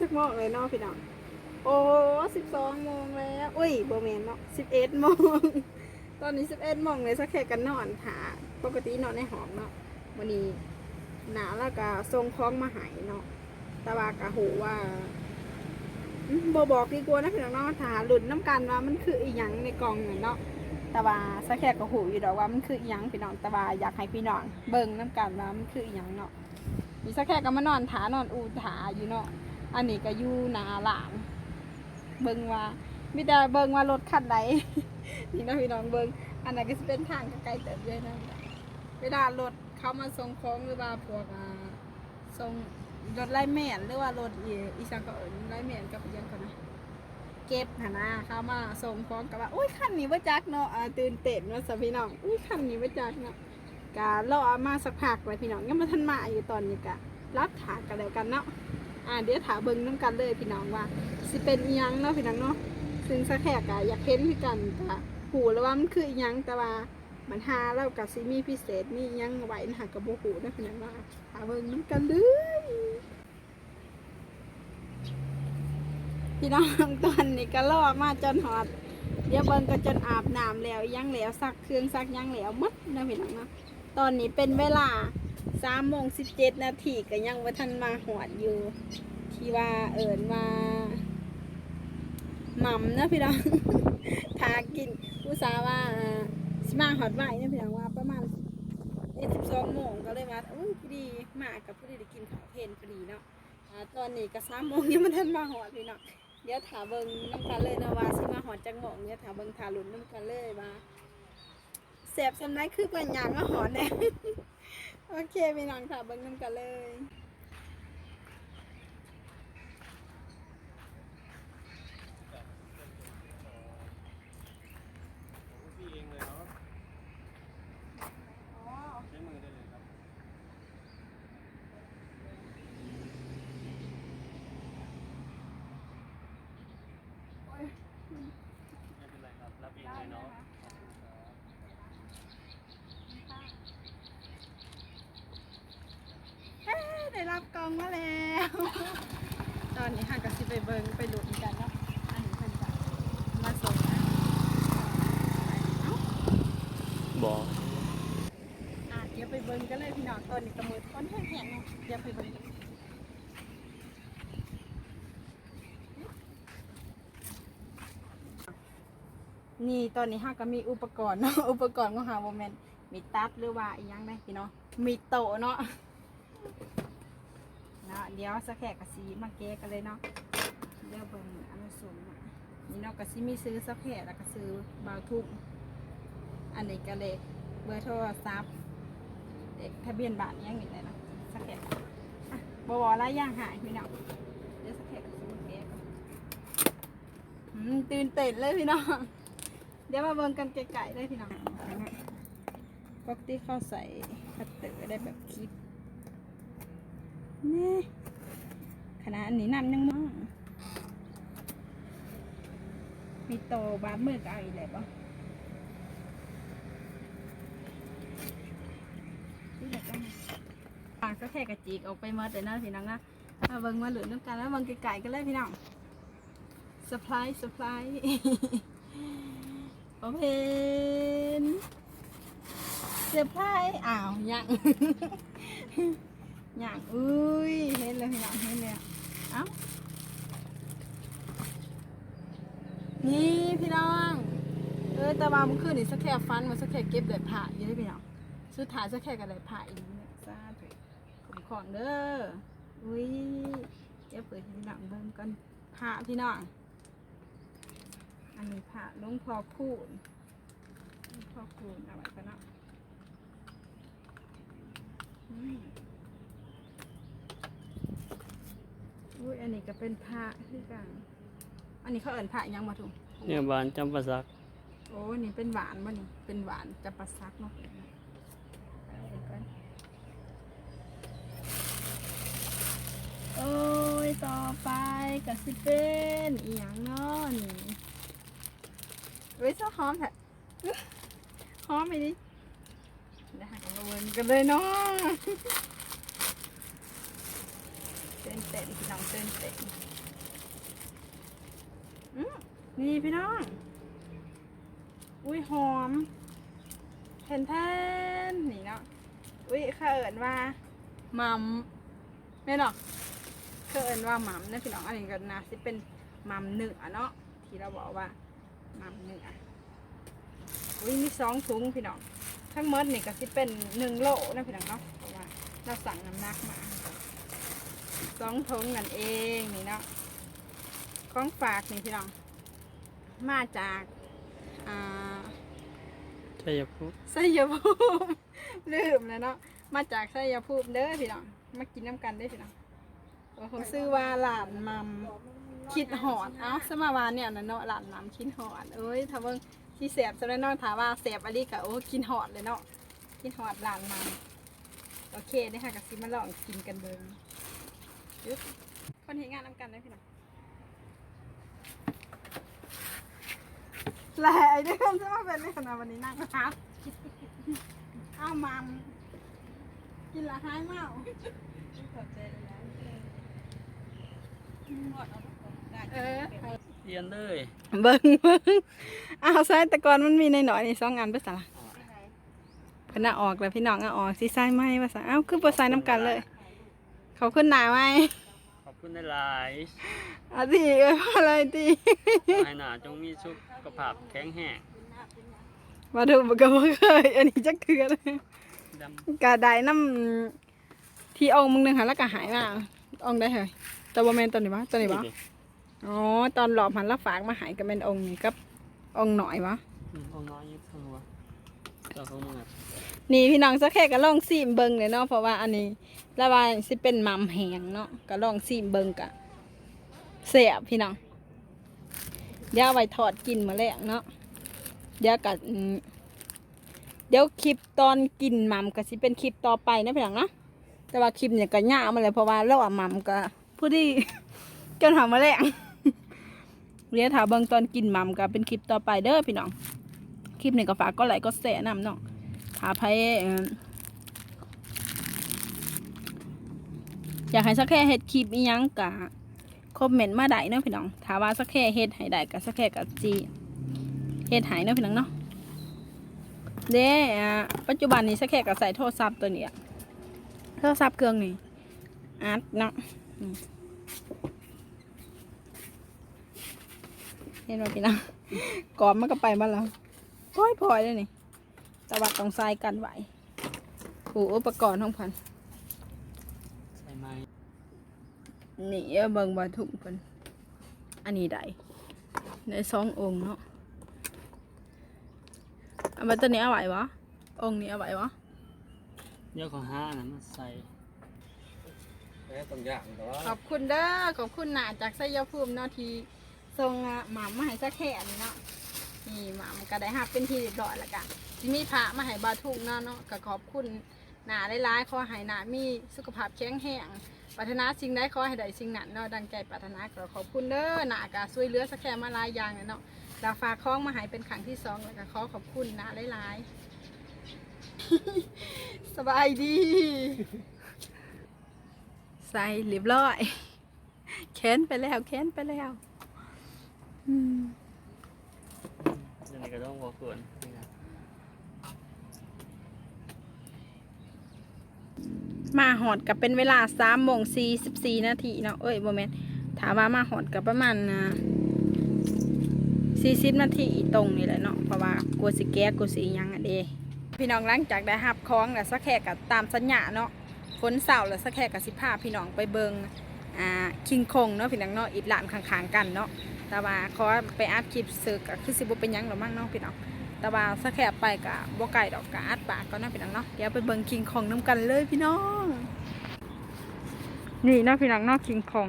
จักโมงเลยเนาะพี่น้อง โอ้สิบสองโมงแล้วอุ้ยโบเมนเนาะสิบเอ็ดโมง ตอนนี้สิบเอ็ดโมงเลยสักแค่กันนอนหาปกตินอนในห้องเนาะวันนี้หนาแล้วก็ส่งคล้องมาหายเนาะต่ว่ากะหูว่าอืมบบอกดีกว่านะพี่น้องเนาะถ้าหลุดน้ำกันว่ามันคืออีหยังในกองเนี่ยเนาะต่ว่าสักแค่กะหูอยู่ดอกว่ามันคืออีหยังพี่น้องต่ว่าอยากให้พี่น้องเบิ่งน้ำกันว่ามันคืออีหยังเนาะมีสักแค่ก็มานอนถานอนอูถาอยู่เนาะ อันนี้ก็อยู่หนาหลางเบิ่งว่ามิได้เบิ่งว่ารถคันใดนี่นะพี่น้องเบิ่งอันนั้นก็จะเป็นทางไกลๆเติบเลยนะเวลารถเขามาส่งของหรือว่าพวกอ่าส่งรถไล่แม่นหรือว่ารถอีสังก็เอิ้นไล่แม่นกับอิหยังก่อนนะเก็บหนะเขามาส่งของกับว่าอุ้ยคันนี้ว่าจักเนาะตื่นเต้นเนาะสพี่น้องอุ้ยคันนี้ว่าจักเนาะกะรอมาสักพักเลยพี่น้องยังม่ทันมาอยู่ตอนนี้กะรับถากันแล้วกันเนาะ อ่าเดี๋ยวถาเบิ่งน้ำกันเลยพี่น้องว่าสิเป็นอีหยังเนาะพี่น้องเนาะซึ่งสักแขกอะอยากเห็นคือกันกะหูแล้วว่ามันคืออีหยังแต่ว่ามันหาแล้วกับซิมีพิเศษมีอีหยังไหวนะกระโบหูนะพี่น้องว่าหาเบิ่งน้ำกันเลยพี่น้องตอนนี้ก็ล่อมาจนหอดเดี๋ยวเบิ่งก็จนอาบน้ำแล้วยังแล้วซักเครื่องซักยังแล้วมัดนะพี่น้องเนาะตอนนี้เป็นเวลา สามโมงสิบเจ็ดนาทีก็ยังว่าทันมาหอดอยู่ ที่ว่าเอิญว่าหม่ำนะพี่น้องทากินอุตสาว่าสมาหอดไหวนะพี่น้องว่าประมาณเอ็ดสิบสองโมงก็เลยว่าอุ้ยพอดีมากับพอดีได้กินข้าวเพลนพอดีเนาะตอนนี้ก็สามโมงยังไม่ทันมาหอดพี่น้องเดี๋ยวถาเบิงน้ำกันเลยนะว่าสิมาหอดจังหมองเดี๋ยถาเบิงถาหลุนน้ำกันเลยว่าแสบสำนักคือเป็นอย่างมาหอดแน่ โอเคพี่น้องค่ะเบิ้งน้ำกันเลย พี่เองเลยเนาะ อ๋อ ใช้มือได้เลยครับ โอ้ย ไม่เป็นไรครับ รับเองเลยเนาะ เฮ้ ได้รับกล่องมาแล้ว ตอนนี้ห่างกับสิไปเบิงไปหลุดกันเนาะอันนี้เป็นแบบมาส่งนะเอ้าบอกอะเดี๋ยวไปเบิงกันเลยพี่น้องตอนนี้กระมือค้นแห้งๆเนาะเดี๋ยวไปเบิงกันนี่ตอนนี้ห้าก็มีอุปกรณ์เนาะอุปกรณ์ของหาโมเมนมีตัดหรือว่าอีกยังไงพี่เนาะมีโต๊ะเนาะ เนาะเดี๋ยวสักแขกกะสีมาเกะกันเลยเนาะเดี๋ยวเบิ่งอันสูงอะนี่เนาะกะสีมีซื้อสักแขกแล้วก็ซื้อบาวทุกอันนี้ก็เลยเบอร์โทรศัพท์เด็กทะเบียนบ้านยังนี่เลยเนาะสักแขกอะบวรละย่างหายพี่น้องเดี๋ยวสักแขกกะสีมาเกะกันตื่นเต้นเลยพี่น้อง เดี๋ยวมาเบิ่งกันไกลๆเลยพี่น้องปกติเข้าใส่คัตเตอร์ได้แบบคลิป นี่ขนาดอันนี้น้ำยังมั่งมีโตบาดมือก็เอาอีกแล้วปะปากก็แค่กระจีกออกไปหมดเลยนะพี่น้องนะมาเบิ่งมาหลุดน้ำกันแล้วเบิ่งไก่ๆกันเลยพี่น้องสปายสปายโอเพนเซอร์ไพรส์อ้าวยัง อย่างอุ้ยเห็นเลยอย่างเห็นเลยอะเอ้านี่พี่น้องเออแต่ว่ามันขึ้นนี่สักแค่ฟันมันสักแค่เก็บได้ผ่าเยอะพี่น้องสุดท้ายสักแค่ก็ได้ผ่าอีกเนี่ยซาถุผมของเด้ออุ้ยเดี๋ยวเปิดให้พี่น้องเบิ่งกันผ่าพี่น้องอันนี้ผ่าลวงพ่อคูณหลวงพ่อคูณเอาไว้กันเนาะ อืมอุ้ยอันนี้ก็เป็นพระคือกันอันนี้เขาเอิ้นพระหยังมาถูกเนี่ยบานจำปาสักโอ้นี่เป็นหวานบ่นี่เป็นหวานจะประซักเนาะเอาเดี๋ยวก่อนโอ้ยต่อไปก็สิเป็นอีหยังเนาะนี่เฮ้ยเจ้าหอมแท้อื้อหอมไปดิเดี๋ยวหากันมาเวินกันเลยเนาะเป็ นนเต้นพี่น้องเต้นเต้นอืมนี่พี่น้อง อุ้ยหอมแทนแทนนี่เนาะ อุ้ยเขาเอิญว่าหมัมแม่หรอกเขาเอิญว่าหมัมนะพี่น้องอันนี้ก็นะสิเป็นหมัมเนื้อเนาะ ที่เราบอกว่าหมัมเนื้ออุ้ยมีสองถุงพี่น้อง ทั้งหมดนี่ก็สิเป็นหนึ่งโลนะพี่น้องเนาะ เพราะว่าเราสั่งน้ำหนักมา สองถุงนั่นเองนี่เนาะของฝากนี่พี่น้อง มาจากอ่าชัยภูมิไสยภูมิลืมแล้วเนาะมาจากไสยภูมิเด้อพี่น้องมากินน้ำกันเด้อพี่น้องผมซื้อว่าหลานมัมคิดหอดเอ้าสมาวานเนี่ยนะเนาะหลานมัมคิดหอดเอ้ยถ้าเบิ่งที่แสบจะได้เนาะถามว่าแสบอะไรกะโอ้กินหอดเลยเนาะกินหอดหลานมัมโอเคได้อค่ะกับซิมาลองกินกันเบิ่ง ยึบคนเห็นงานน้ำกันได้อพี่น้องแหล่เด้อจะมาเป็นในขณะวันนี้นั่งนะครับอ้าวมัมกินละหายเมาเออเรียนเลยเบิ้งเบิ้งอ้าวใส่แต่ก่อนมันมีในหน่อยๆนี่สองอันภาษาพนน่ะออกแล้วพี่น้องเอาออกสิใส่ไหมภาษาอ้าวคือภาษาน้ำกันเลย เขาขึ้นหนาไหมขอบคุณในหลายอะทีเอ้ยว่าอะไรทีขอให้หนาจงมีสุขภาพแข็งแรงมาดูมันก็บ่เคย อันนี้จะเคือเลย ดกระไดน้ำที่องค์มึงหนึ่งหันแล้วก็หายมาองค์ได้เหรอแต่ว่าแมนตัวนี้วะตัวนี้วะอ๋อตอนหลอบหันแล้วฝากมาหายกับเป็นองค์นี่กับองค์หน่อยวะอืมเอาน้อยยึดตัว ตัวของมึงอะนี่พี่น้องสักแค่ก็ลองซีมเบิงเลยเนาะเพราะว่าอันนี้ระว่าสิเป็นมัมแหงเนาะก็ลองซีมเบิงกะเสียบพี่น้องเดี๋ยวไว้ทอดกินมาแลงเนาะเดี๋ยวกัเดี๋ยวคลิปตอนกินมัมก็สิเป็นคลิปต่อไปนะพี่น้องเนาะแต่ว่าคลิปเนี่ยก็ยากมาเลยเพราะว่าเราอะมัมก็ผู้ที่จนหามาแลงเดี๋ยวถ้าเบิงตอนกินมัมก็เป็นคลิปต่อไปเด้อพี่น้อง คลิปนี้ก็ฝากก็ไลค์ก็แชร์นำเนาะถ้าไผเอิ่อยากให้สักแค่เฮ็ดคลิปอียังกะคอมเมนต์มาได้เนาะพี่น้องถ้าว่าสักแค่เฮ็ดให้ได้ก็สักแค่ก็จีเฮ็ดให้เนาะพี่น้องเนาะเด้อ่าปัจจุบันนี้สักแค่ก็ใส่โทรศัพท์ตัวนี้อะโทรศัพท์เครื่องนี้อัดเนาะเห็นไหมพี่น้องกรอบมันก็ไปมาแล้ว พลอยพลอยเลยนี่ตะวัดตรงทรายกันไหวปูอุปกรณ์ของเพันใช่ไหมนี่เอาเบิ่งบาถุงเพิ่นอันนี้ได้ในสององค์เนาะอันบัดตัวนี้เอาไหววะองค์นี้เอาไหววะเดี๋ยวขอห้านะมาใส่แม่ต้องอย่างแต่ว่าขอบคุณเด้อขอบคุณหนาจากไสยภูมิเนาะที่ส่งอะหมามาให้สักแค่นี้เนาะ นี่หมามันก็ได้หับเป็นที่เรียบร้อยแล้วกันที่มีพระมาให้บาถุงเนาะเนาะก็ขอบคุณหนาหลายขอให้หนามีสุขภาพแข็งแรงปรารถนาสิ่งใดขอให้ได้สิ่งนั้นเนาะดังใจปรารถนาก็ขอบคุณเด้อหนากะช่วยเหลือสักแค่มาลายยางเนาะดาฝากคล้องมาหายเป็นครั้งที่สองแล้วก็ขอขอบคุณหนาหลายสบายดี ใส่เรียบร้อยแค้นไปแล้วแค้นไปแล้ว อืมเดี๋ยว นี้ก็ต้องบอกก่อนนี่นะมาหอดกับเป็นเวลาสามโมงสี่สิบสี่นาทีเนาะเอ้ยโมเมนถามว่ามาหอดกับประมาณนะสี่สิบนาทีตรงนี่แหละเนาะเพราะว่ากลัวสิแก้กลัวสิยังอะเดพี่น้องหลังจากได้หับคล้องแล้วสักแค่กับตามสัญญาเนาะฝนเสาร์แล้วสักแค่กับสิพาพี่น้องไปเบิงอ่าคิงคงเนาะพี่น้องเนาะอีกหลานข้างๆกันเนาะ แต่ว่าขอไปอัดคลิปสึกก็คือสิบุเป็นยังหรอมั่งเนาะพี่น้องแต่ว่าสักแค่ไปกะบ่ไก่ดอกกะอัดปากก็น่าพี่น้องเนาะเดี๋ยวไปเบิ่งคิงคองน้ำกันเลยพี่น้อง นี่เนาพี่น้องเนาคิงคอง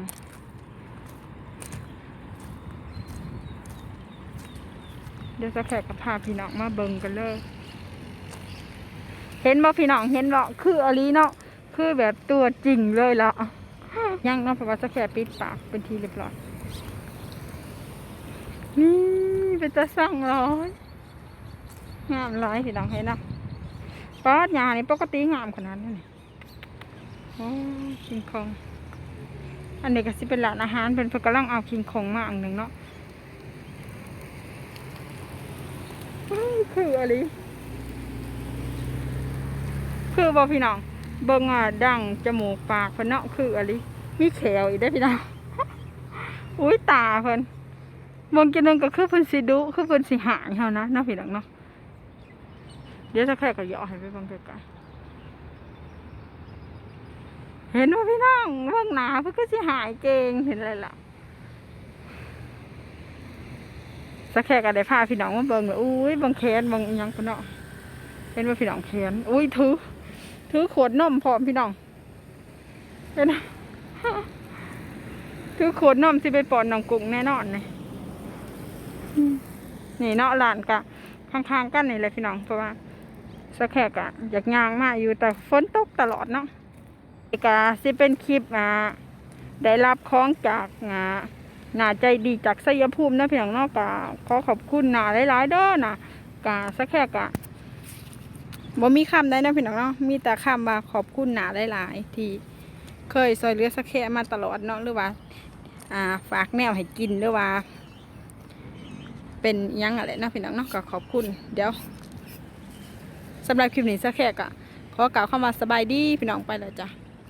เดี๋ยวสักแค่กับพาพี่น้องมาเบิ่งกันเลย เห็นบ่พี่น้องเห็นบ่คืออลีเนาะคือแบบตัวจริงเลยละยังเนาะเพราะว่าสักแค่ปิดปากเป็นทีเรียบร้อย นี่เป็นตาสั่งร้อยงามหลายพี่น้องเห็นนะป๊อดยานี่ปกติงามขนาดนั้นนี่โอ้คิงคองอันนี้ก็สิเป็นร้านอาหารเป็นเพิ่นกำลังเอาคิงคองมาอันหนึ่งเนาะคืออะไรคือบ่พี่น้อง เบิ่งอะดังจมูกปากเพิ่นเนาะคืออะไรมีแขวอีกได้พี่น้อง อุ้ยตาเพิ่น มองกินนึงก็คือเพิ่นสิดุคือเพิ่นสิหายเฮานะเนาะพี่น้องเนาะเดี๋ยวจะแค่ก็ยาะให้ไปบิ่งไกลๆเห็นว่าพี่น้องเบิ่งหนาเพิ่นก็สิหายเก่งเห็นอะไรล่ะสักแค่ก็ได้พาพี่น้องมาเบิ่งเลยอุ้ยบิ่งแขนบิ่งยังพุ่นเนาะเห็นว่าพี่น้องแขนอุ้ยถือถือขวดนมพร้อมพี่น้องเห็นคือขวดนมสิไปปอนน้องกุ้งแน่นอนเลย นี่เนาะหลานกะข้างๆกันนี่แหละพี่น้องเพราะว่าสักแขกอะอยากยางมากอยู่แต่ฝนตกตลอดเนาะอีกาสิเป็นคลิปอ่าได้รับของจากอ่าหนาใจดีจากสยภูมินะพี่น้องเนาะกะขอขอบคุณหนาหลายๆเด้อนะกะสักแขกอะบ่มีคำได้นะพี่น้องเนาะมีแต่คำว่าขอบคุณหนาหลายๆที่เคยซอยเลือสักแค่มาตลอดเนาะหรือว่า อ่าฝากแนวให้กินหรือว่า เป็นยังอะไรนาะพี่น้องเนาะก็ขอบคุณ เดี๋ยวสำหรับคลิปนี้สักแค่ก็ขอกล่าวเข้ามาสบายดีพี่น้องไปแล้วจ้ะ